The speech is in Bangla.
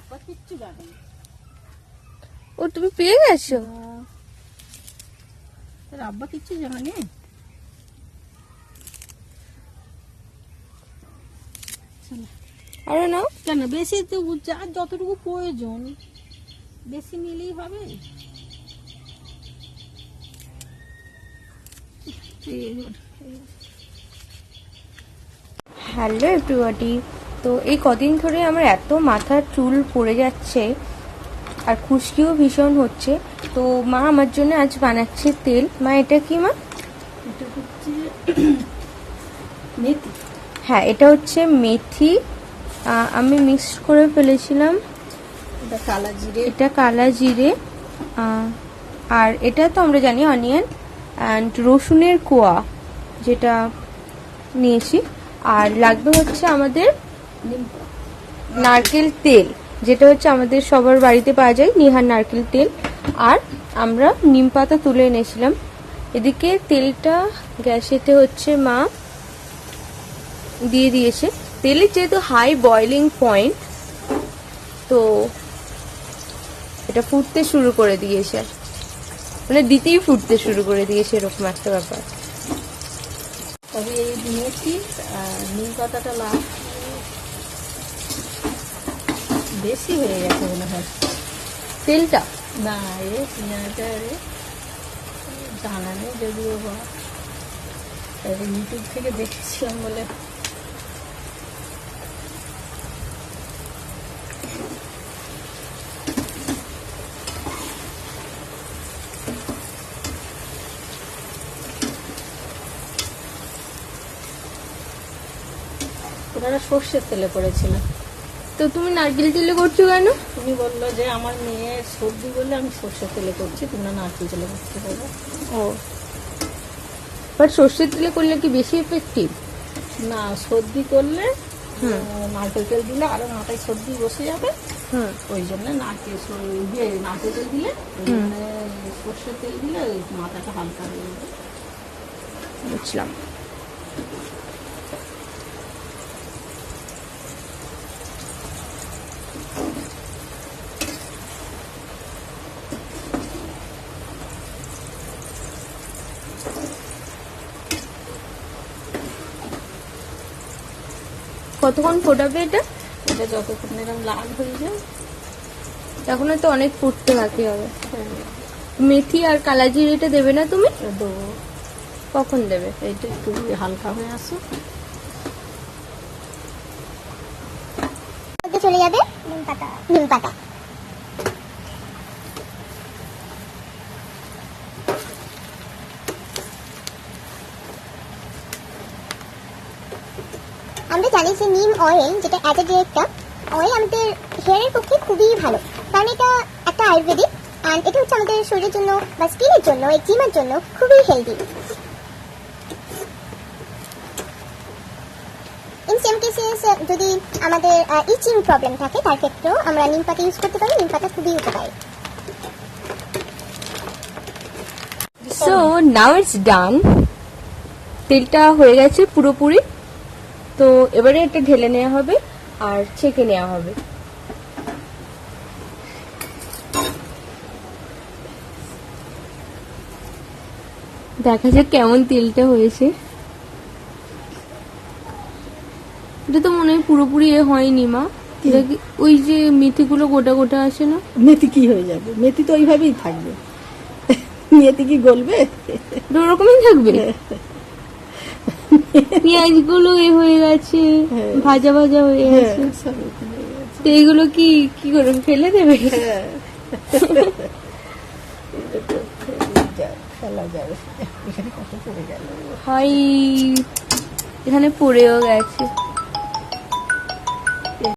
আব্বা কিচ্ছু জানে ও তুমি পেয়ে গেছো? তোর আব্বা কিচ্ছু জানে। আরে নাও। কেন বেশি তো যার যতটুকু প্রয়োজন বেশি নিলেই হবে। Hello everybody. তো এই কদিন ধরে আমার এত মাথার চুল পড়ে যাচ্ছে আর খুশকিও ভীষণ হচ্ছে। তো মা আমার জন্য আজ বানাচ্ছে তেল। মা এটা কি মা? এটা হচ্ছে মেথি। হ্যাঁ এটা হচ্ছে মেথি। আমি মিক্স করে ফেলেছিলাম। এটা কালা জিরে। এটা কালা জিরে। আর এটা তো আমরা জানি অনিয়ন অ্যান্ড রসুনের কোয়া যেটা নিয়েছি। আর লাগবে হচ্ছে আমাদের নারকেল তেল, যেটা হচ্ছে আমাদের সবার বাড়িতে পাওয়া যায়, নিহার নারকেল তেল। আর আমরা নিম পাতা তুলে এনেছিলাম। এদিকে তেলটা গ্যাসেতে হচ্ছে মা দিয়ে দিয়েছে। তেলের যেহেতু হাই বয়লিং পয়েন্ট তো এটা ফুটতে শুরু করে দিয়েছে। মানে দিতেই ফুটতে শুরু করে দিয়েছে, এরকম একটা ব্যাপার। তবে এই আর নিম পাতাটা লাভ বেশি হয়ে গেছে মনে হয়। তেলটা না এ পেঁয়াজটা জানা নেই যদিও বা। ইউটিউব থেকে দেখেছিলাম বলে। ওনারা সর্ষের তেলে করেছিল তো তুমি নারকেল তেলে করছ কেন? তুমি বলল যে আমার মেয়ে সর্দি বলে আমি সর্ষের তেলে করছি তোমরা নারকেল তেলে করতে পারো ও। বাট সর্ষের তেলে করলে কি বেশি এফেক্টিভ না সর্দি করলে। নারকেল তেল দিলে আরও মাথায় সর্দি বসে যাবে। ওই জন্য নারকেল ইয়ে নারকেল তেল দিলে সর্ষের তেল দিলে মাথাটা হালকা হয়ে যাবে। বুঝলাম। কতক্ষণ ফোটাবে এটা? এটা যতক্ষণ এরকম লাল হয়ে যায়। তখন তো অনেক ফুটতে বাকি হবে। মেথি আর কালাজির এটা দেবে না তুমি? দেবো। কখন দেবে? এইটা একটু হালকা হয়ে আসো। চলে যাবে নিম পাতা নিম পাতা। আমরা জানি যে নিম অয়েল যেটা অ্যাজ একটা অয়েল আমাদের হেয়ারের পক্ষে খুবই ভালো। কারণ এটা একটা আয়ুর্বেদিক অ্যান্ড এটা হচ্ছে আমাদের শরীরের জন্য বা স্কিনের জন্য এক্সিমার জন্য খুবই হেলদি ইন সেম কেসেস যদি আমাদের ইচিং প্রবলেম থাকে, তার ক্ষেত্রেও আমরা নিম পাতা ইউজ করতে পারি, নিম পাতা খুবই উপকারী। সো নাও ইটস ডান তেলটা হয়ে গেছে পুরোপুরি। তো এবারে এটা ঢেলে নেওয়া হবে আর ছেঁকে নেওয়া হবে। দেখা যাক কেমন তেলটা হয়েছে। এটা তো মনে হয় পুরোপুরি এ হয়নি মা। ওই যে মেথিগুলো গোটা গোটা আসে না? মেথি কি হয়ে যাবে? মেথি তো ওইভাবেই থাকবে। মেথি কি গলবে? ওরকমই থাকবে? পেঁয়াজগুলো এ হয়ে গেছে হ্যাঁ। ভাজা ভাজা হয়ে গেছে হয়ে গেছে। তো এগুলো কি কি করে ফেলে দেবে হ্যাঁ। যা- ফেলা যাবে এখানে কত পড়ে গেল হাই এখানে পড়েও গেছে